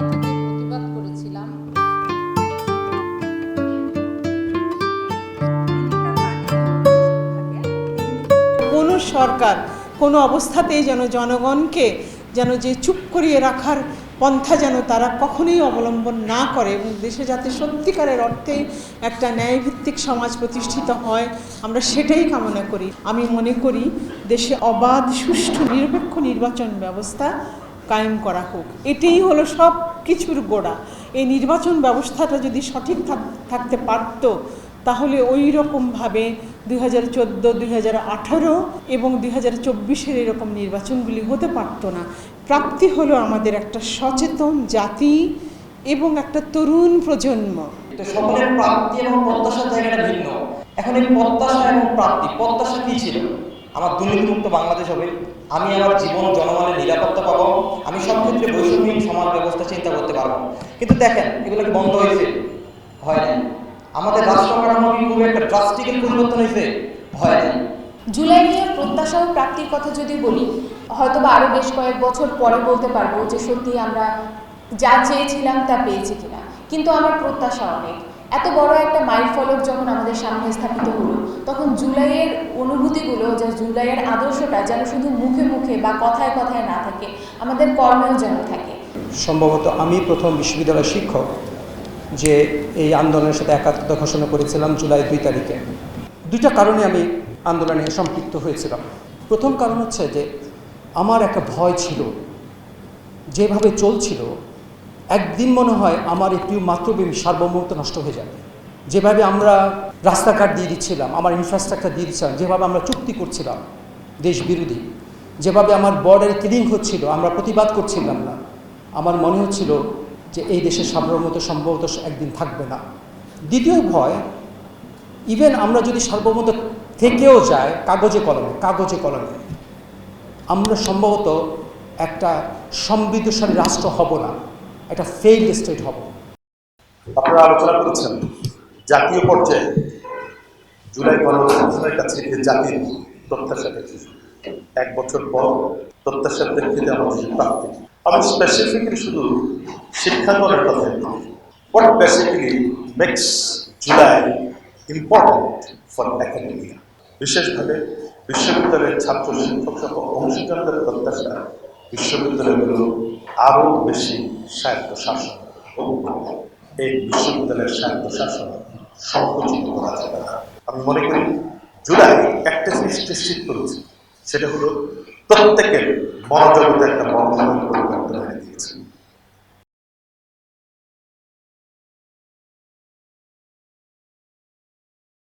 কোনো সরকার, কোনো অবস্থাতেই যেন জনগণকে যেন যে চুপ করিয়ে রাখার পন্থা যেন তারা কখনোই অবলম্বন না করে এবং দেশে যাতে সত্যিকারের অর্থে একটা ন্যায়ভিত্তিক সমাজ প্রতিষ্ঠিত হয়, আমরা সেটাই কামনা করি। আমি মনে করি দেশে অবাধ, সুষ্ঠু, নিরপেক্ষ নির্বাচন ব্যবস্থা কায়েম করা হোক। এটাই হলো সব কিছুর গোড়া। এই নির্বাচন ব্যবস্থাটা যদি সঠিক থাকতে পারত, তাহলে ওই রকমভাবে দুই হাজার চোদ্দ, দুই হাজার আঠারো এবং দুই হাজার চব্বিশের এরকম নির্বাচনগুলি হতে পারতো না। প্রাপ্তি হলো আমাদের একটা সচেতন জাতি এবং একটা তরুণ প্রজন্ম। সকলের প্রাপ্তি এবং প্রত্যাশার জায়গাটা ভিন্ন। এখন এই প্রত্যাশা এবং প্রাপ্তি, প্রত্যাশা কি ছিল? আমার দুর্নীতিমুক্ত বাংলাদেশ হবে। আমি আমার জীবন জনগণের নিরাপত্তা পাবো। আমি সব ক্ষেত্রে বৈষম্যহীন সমাজ ব্যবস্থা চিন্তা করতে পারব। কিন্তু দেখেন, এগুলো কি বন্ধ হয়েছে? হয় না আমাদের রাষ্ট্র কাঠামো খুব একটা ড্রাস্টিক্যাল পরিবর্তন হয়েছে? হয় না জুলাই নিয়ে প্রত্যাশা ও প্রাপ্তির কথা যদি বলি হয়তো বা আরও বেশ কয়েক বছর পরে বলতে পারব যে সত্যি আমরা যা চেয়েছিলাম তা পেয়েছি কিনা। কিন্তু আমার প্রত্যাশা অনেক। এত বড় একটা মাইল ফলক যখন আমাদের সামনে স্থাপিত হলো, তখন জুলাইয়ের অনুভূতিগুলো যে জুলাইয়ের আদর্শটা যেন শুধু মুখে মুখে বা কথায় কথায় না থাকে, আমাদের কর্মেও যেন থাকে। সম্ভবত আমি প্রথম বিশ্ববিদ্যালয় শিক্ষক যে এই আন্দোলনের সাথে একাত্মতা ঘোষণা করেছিলাম জুলাই দুই তারিখে। দুইটা কারণে আমি আন্দোলনে সম্পৃক্ত হয়েছিলাম। প্রথম কারণ হচ্ছে যে আমার একটা ভয় ছিল, যেভাবে চলছিল, একদিন মনে হয় আমার একটি মাতৃভূমি সার্বভৌমত্ব নষ্ট হয়ে যাবে। যেভাবে আমরা রাস্তাঘাট দিয়ে দিচ্ছিলাম, আমার ইনফ্রাস্ট্রাকচার দিয়ে দিচ্ছিলাম, যেভাবে আমরা চুক্তি করছিলাম দেশ বিরোধী, যেভাবে আমার বর্ডারে কিলিং হচ্ছিল, আমরা প্রতিবাদ করছিলাম না, আমার মনে হচ্ছিল যে এই দেশের সার্বভৌমত্ব সম্ভবত একদিন থাকবে না। দ্বিতীয় ভয় ইভেন আমরা যদি সার্বভৌমত্ব থেকেও যায় কাগজে কলমে কাগজে কলমে, আমরা সম্ভবত একটা সমৃদ্ধশালী রাষ্ট্র হব না, একটা ফেইল্ড স্টেট হব। আপনারা আলোচনা করেছেন জাতীয় পর্যায়ে জুলাই গণঅভ্যুত্থানের কাছে যে জাতির প্রত্যাশা দেখি, এক বছর পর প্রত্যাশার প্রেক্ষিতে আমাদের প্রাপ্তি। আমি স্পেসিফিক্যালি শুধু শিক্ষাঙ্গনের কথা what basically makes July important for academia বিশেষভাবে বিশ্ববিদ্যালয়ের ছাত্র শিক্ষক সহ অংশীদারদের প্রত্যাশা, বিশ্ববিদ্যালয়গুলো আরও বেশি স্বায়ত্ত শাসন এই বিশ্ববিদ্যালয়ের স্বায়ত্ত শাসন সংকুচিত করা যাবে না আমি মনে করি জুলাই একটা জিনিস নিশ্চিত করেছি, সেটা হলো প্রত্যেকের মনোজগতে একটা